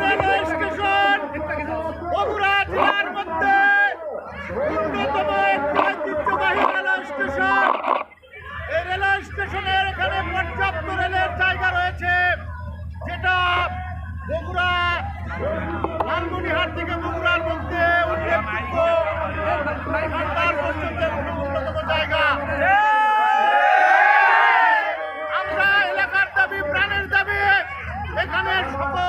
Railway station Bogura জেলার মধ্যে অন্যতম ঐতিহ্যবাহী রেলওয়ে স্টেশন এই রেলওয়ে স্টেশনের এখানে পর্যাপ্ত রেলের জায়গা রয়েছে যেটা বগুড়া লালমনিহাট থেকে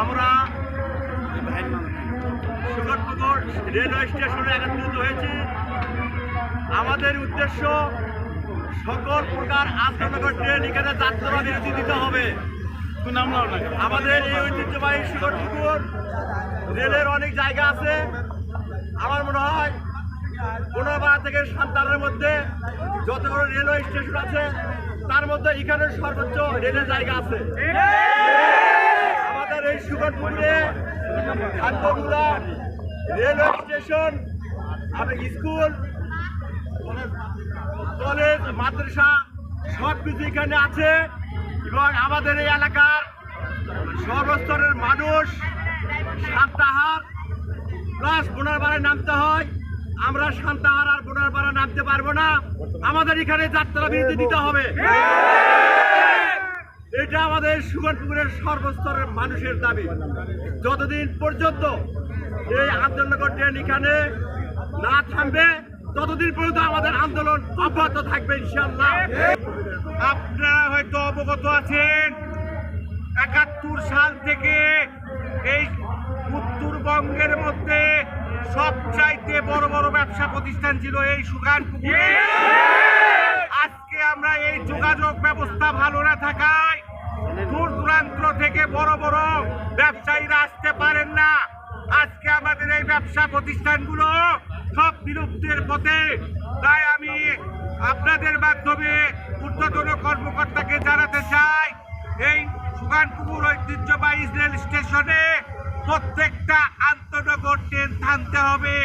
আমরা সুগরপুকুর রেলওয়ে স্টেশনে একত্রিত হয়েছি। আমাদের উদ্দেশ্য সকল প্রকার আন্তনগর ট্রেন এখানে যাত্রা বিরতি দিতে হবে। আমাদের এই ঐতিহ্যবাহী সুগরপুকুর রেলের অনেক জায়গা আছে। আমার মনে হয় পুনর্বাড়া থেকে সান্তানের মধ্যে যতগুলো রেলওয়ে স্টেশন আছে, তার মধ্যে এখানে সর্বোচ্চ রেলের জায়গা আছে। এই সুগরপুরে খাদ্যগুলা, রেলওয়ে স্টেশন আপনার স্কুল, কলেজ, মাদ্রাসা সব কিছু এখানে আছে। এবং আমাদের এই এলাকার সর্বস্তরের মানুষ সান্তাহার, প্লাস বোনারপাড়ায় নামতে হয়। আমরা সান্তাহার আর বোনারপাড়া নামতে পারব না। আমাদের এখানে যাত্রা বিরতি দিতে হবে। এটা আমাদের সুগরপুকুরের সর্বস্তরের মানুষের দাবি। যতদিন পর্যন্ত এই আন্দোলনগর ট্রেন এখানে না থামবে ততদিন পর্যন্ত আমাদের আন্দোলন অব্যাহত থাকবে ইনশাল্লাহ আপনারা হয়তো অবগত আছেন একাত্তর সাল থেকে এই উত্তরবঙ্গের মধ্যে সবচাইতে বড় বড় ব্যবসা প্রতিষ্ঠান ছিল এই সুগানপুকুরে। আজকে আমরা এই যোগাযোগ ব্যবস্থা ভালো না থাকায় দূর থেকে বড় বড় ব্যবসায়ীরা আসতে পারেন না। আজকে আমাদের এই ব্যবসা প্রতিষ্ঠানগুলো সব বিলুপ্তির পথে। তাই আমি আপনাদের মাধ্যমে ঊর্ধ্বতন কর্মকর্তাকে জানাতে চাই, এই সুগানপুকুর ঐতিহ্যবাহী রেল স্টেশনে প্রত্যেকটা আন্তনগর ট্রেন থামতে হবে।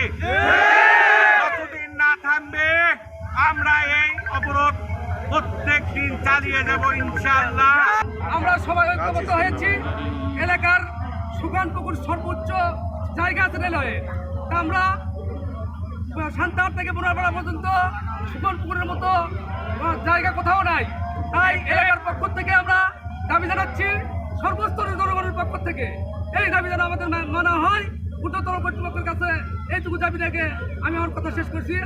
দিন চালিয়ে যাব আমরা সবাই ঐক্যবদ্ধ হয়েছি। এলাকার সুগান পুকুর সর্বোচ্চ জায়গা আছে রেলওয়ে। আমরা সান্তাহার থেকে বোনারপাড়া পর্যন্ত সুগান পুকুরের মতো জায়গা কোথাও নাই। তাই এলাকার পক্ষ থেকে আমরা দাবি জানাচ্ছি, সর্বস্তরের জনগণের পক্ষ থেকে। এই দাবি যেন আমাদের মানা হয়, ঊর্ধ্বতন কর্তৃপক্ষের কাছে এইটুকু দাবি আমি আমার কথা শেষ করছি।